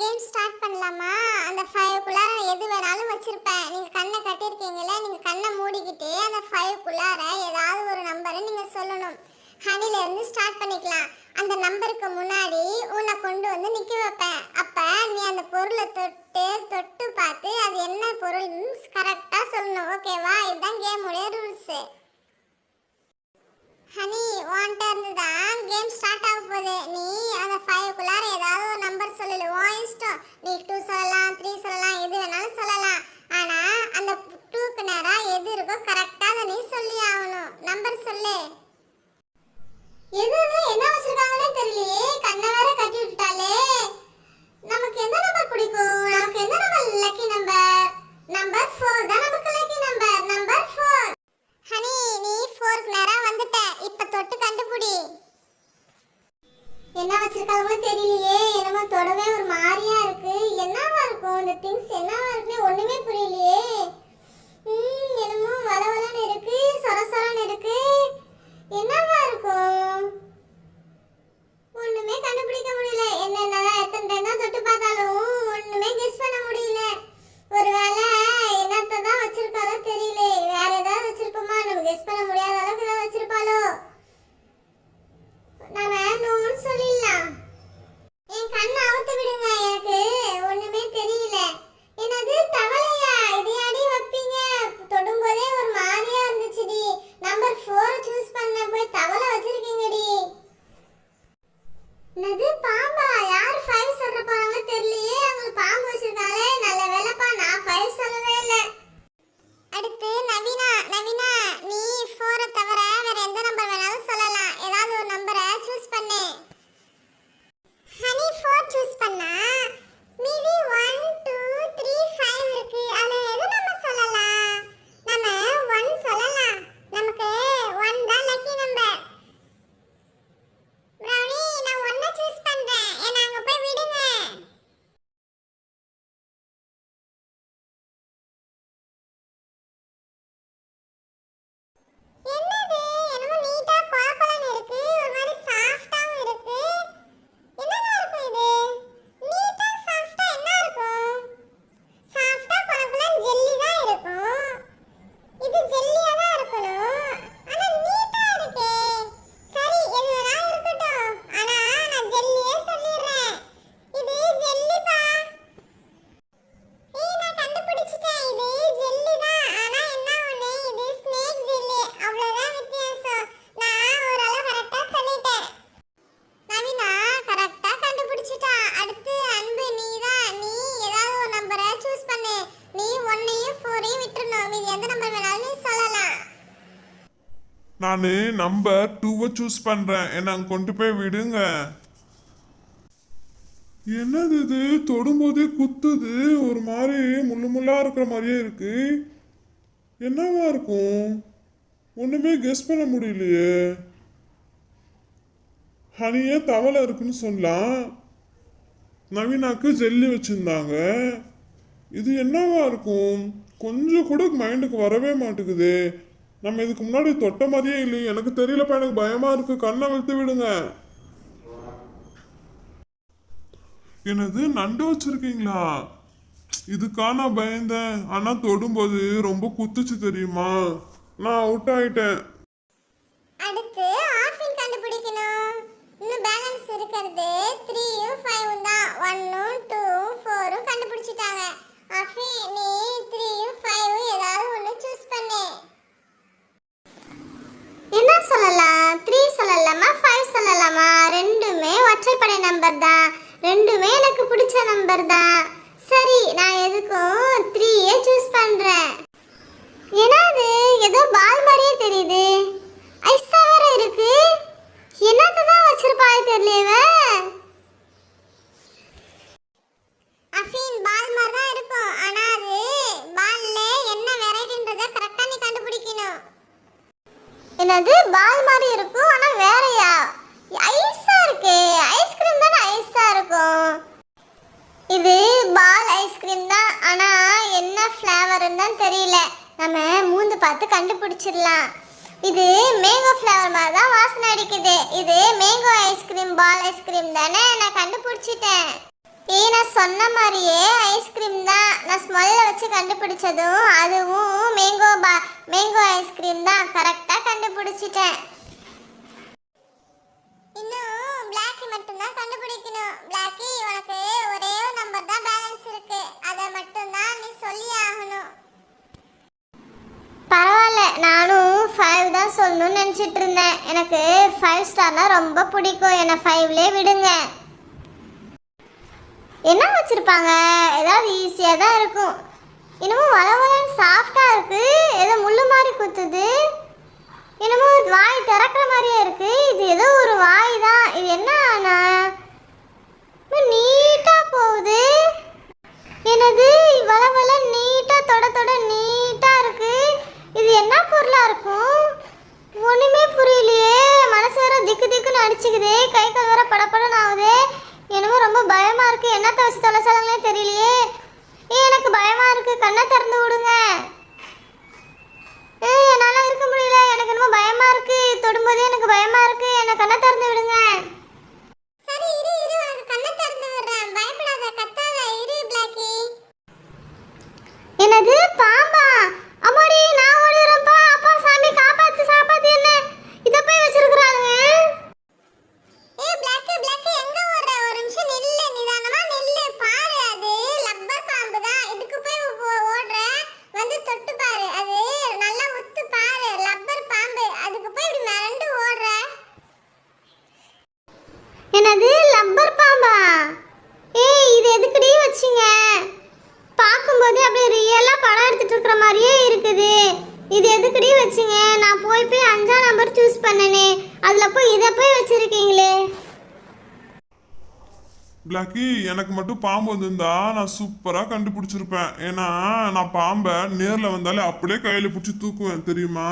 Game start பண்ணலாமா? அந்த ஃபைவ்க்குள்ளார எது வேணாலும் வச்சிருப்பேன். நீங்க கண்ணை கட்டியிருக்கீங்களே நீங்க கண்ணை மூடிக்கிட்டு அந்த ஃபைவ்க்குள்ளார ஏதாவது ஒரு நம்பரை நீங்க சொல்லணும். ஹனிலேருந்து ஸ்டார்ட் பண்ணிக்கலாம். அந்த நம்பருக்கு முன்னாடி உன்னை கொண்டு வந்து நிக்க வைப்பேன். அப்ப நீ அந்த பொருளை தொட்டு தொட்டு பார்த்து அது என்ன பொருள்னு கரெக்டாக சொல்லணும். ஓகேவா இதுதான் கேமுடைய ரூல்ஸு ஹனி உன்கிட்ட இருந்து தான் கேம் ஸ்டார்ட் ஆக போகுது நீ அந்த ஃபைவ்க்குள்ளார ஏதாவது ஒரு நம்பர் சொல்லல உன் இஷ்டம் நீ டூ சொல்லலாம் த்ரீ சொல்லலாம் எது வேணாலும் சொல்லலாம். ஆனா அந்த டூக்கு நேரம் எது இருக்கோ கரெக்டாக அதை நீ சொல்லி ஆகணும். நம்பர் சொல்லு. எது என்ன வச்சிருக்காங்கன்னே தெரியலையே. கண்ணை வேற கட்டி விட்டுட்டாலே நமக்கு எந்த நம்பர் பிடிக்கும்? நமக்கு எந்த number lucky number number four தான் நமக்கு lucky number number four honey நீ ஃபோர்க்கு நேரா வந்துட்ட. இப்ப தொட்டு கண்டுபிடி. என்ன வச்சிருக்காங்களோ தெரியலையே. என்னமோ தொடவே ஒரு மாதிரியா இருக்கும் இந்த திங்ஸ் என்ன இருக்குன்னு ஒண்ணுமே புரியலையே. நான் நம்பர் டூவை சூஸ் பண்ணுறேன் என்னை கொண்டு போய் விடுங்க. என்னது இது? தொடும்போதே குத்துது. ஒரு மாதிரி முள்ளு முள்ளாக இருக்கிற மாதிரியே இருக்கு. என்னவா இருக்கும்? ஒன்றுமே கெஸ் பண்ண முடியலையே. ஹனியே தவளை இருக்குன்னு சொல்லலாம். நவீனாக்கு ஜெல்லி வச்சுருந்தாங்க. இது என்னவா இருக்கும்? கொஞ்சம் கூட மைண்டுக்கு வரவே மாட்டேங்குது. நம்ம இதுக்கு முன்னாடி தொட்ட மாதிரியே இல்லையே எனக்கு தெரியலப்பா எனக்கு பயமா இருக்கு. கண்ணை வெளுத்து விடுங்க. என்னது நண்டு வச்சிருக்கீங்களா? இதுக்கா நான் பயந்தேன். ஆனா தொடும்போது ரொம்ப குத்துச்சு தெரியுமா? நான் அவுட் ஆயிட்டேன். அடுத்து ஆர்ஃபின் கண்டுபிடிக்கணும். இன்னும் பேலன்ஸ் இருக்கிறது. த்ரீயும் ஃபைவும் தான். ஒன்னும் டூவும் ஃபோரும் கண்டுபிடிச்சிட்டாங்க ஆர்ஃபின் நீ த்ரீயும் ஃபைவும் ஏதாவது ஒன்று சூஸ் பண்ணு என்ன சொல்லலாம் த்ரீ சொல்லலாமா ஃபைவ் சொல்லலாமா ரெண்டுமே ஒற்றைப்படை நம்பர் தான் ரெண்டுமே எனக்கு நம்பர் தான் சரி நான் எதுக்கும் த்ரீயே சூஸ் பண்ணுறேன் என்னது? ஏதோ பால் மாதிரியே தெரியுது. ஐஸா வேற இருக்கு. என்னத்தை தான் வச்சிருப்பாளே தெரியல அஃபீன் பால் மாதிரி தான் இருக்கும் ஆனா அது பால்ல என்ன வெரைட்டின்றத கரெக்டா நீ கண்டுபிடிக்கணும் என்னது பால் மாதிரி இருக்கும் ஆனா வேறயா ஐஸா இருக்கு ஐஸ்கிரீம் தானே ஐஸா இருக்கும் இது பால் ஐஸ்கிரீம் தான். ஆனா என்ன ஃப்ளேவர்னு தான் தெரியல. நம்ம மூந்து பார்த்து கண்டுபிடிச்சிடலாம். இது மேங்கோ ஃப்ளேவர் மாதிரி தான் வாசனை அடிக்குது. இது மேங்கோ ஐஸ்கிரீம் பால் ஐஸ்கிரீம் தானே நான் கண்டுபிடிச்சிட்டேன். ஏய் நான் சொன்ன மாதிரியே ஐஸ்கிரீம் தான். நான் ஸ்மெல்ல வச்சு கண்டுபிடிச்சதும் அதுவும் மேங்கோ பா மேங்கோ ஐஸ்கிரீம் தான். கரெக்டாக கண்டுபிடிச்சிட்டேன். இன்னும் பிளாக்கி மட்டும்தான் கண்டுபிடிக்கணும். பிளாக்கி உனக்கு ஒரே ஒரு நம்பர் தான் அதை மட்டும் தான் நீ சொல்லி ஆகணும் பரவாயில்ல நானும் ஃபைவ் தான் சொல்லணும்னு நினச்சிட்டு இருந்தேன். எனக்கு ஃபைவ் ஸ்டார்னா ரொம்ப பிடிக்கும். என்னை ஃபைவ்லேயே விடுங்க. என்ன வச்சிருப்பாங்க? ஏதாவது ஈஸியாக தான் இருக்கும். இன்னமும் வள வளன்னு இருக்கு ஏதோ முள்ளு மாதிரி குத்துது என்னமோ வாய் திறக்கிற மாதிரியே இருக்கு இது ஏதோ ஒரு வாய் தான் இது என்ன நீட்டாக போகுது என்னது வளவல நீட்டாக தொட தொட நீட்டாக இருக்கு இது என்ன பொருளாக இருக்கும் ஒன்றுமே புரியலையே மனசு வேற திக்கு திக்குன்னு அடிச்சுக்குதே கை கால் வேற படப்படன்னு ஆகுதே என்னமோ ரொம்ப பயமா இருக்கு என்னத்தை வச்சு தொலைச்சாலுங்களே தெரியலையே ஏ எனக்கு பயமா இருக்கு கண்ணை திறந்து விடுங்க ஏய் என்னால இருக்க முடியல எனக்கு என்னமோ பயமா இருக்கு தொடும்போதே எனக்கு பயமா இருக்கு என்ன கண்ணை திறந்து விடுங்க சரி இரு இரு உனக்கு கண்ணை திறந்து விடுறேன் பயப்படாத கத்தாத இரு பிளாக்கி என்னது பாம்பா அம்மாடி நான் ஓடுறேன்ப்பா அப்பா சாமி காப்பாத்து காப்பாத்து என்ன இத போய் வச்சிருக்காங்க ஏ பிளாக் பிளாக் எங்க ஓடுற ஒரு நிமிஷம் நில்லு நிதானமா நில்லு பாரு அது லப்பர் பாம்பு தான் இதுக்கு போய் ஓ- ஓடுற வந்து தொட்டு பாரு அது நல்லா உத்து பாரு லப்பர் பாம்பு அதுக்கு போய் இப்படி மிரண்டு ஓடுற என்னது லப்பர் பாம்பா? ஏய் இது எதுக்குடி வச்சீங்க? பார்க்கும்போது அப்படியே ரியலாக படம் எடுத்துகிட்டு இருக்கிற மாதிரியே இருக்குது. இது எதுக்குடி வச்சீங்க? நான் போய் போய் அஞ்சாம் நம்பர் சூஸ் பண்ணனே. அதில் போய் இதை போய் வச்சுருக்கீங்களே. பிளாக்கி எனக்கு மட்டும் பாம்பு வந்திருந்தா நான் சூப்பராக கண்டுபிடிச்சிருப்பேன். ஏன்னா நான் பாம்பை நேரில் வந்தாலே அப்படியே கையில் பிடிச்சி தூக்குவேன் தெரியுமா?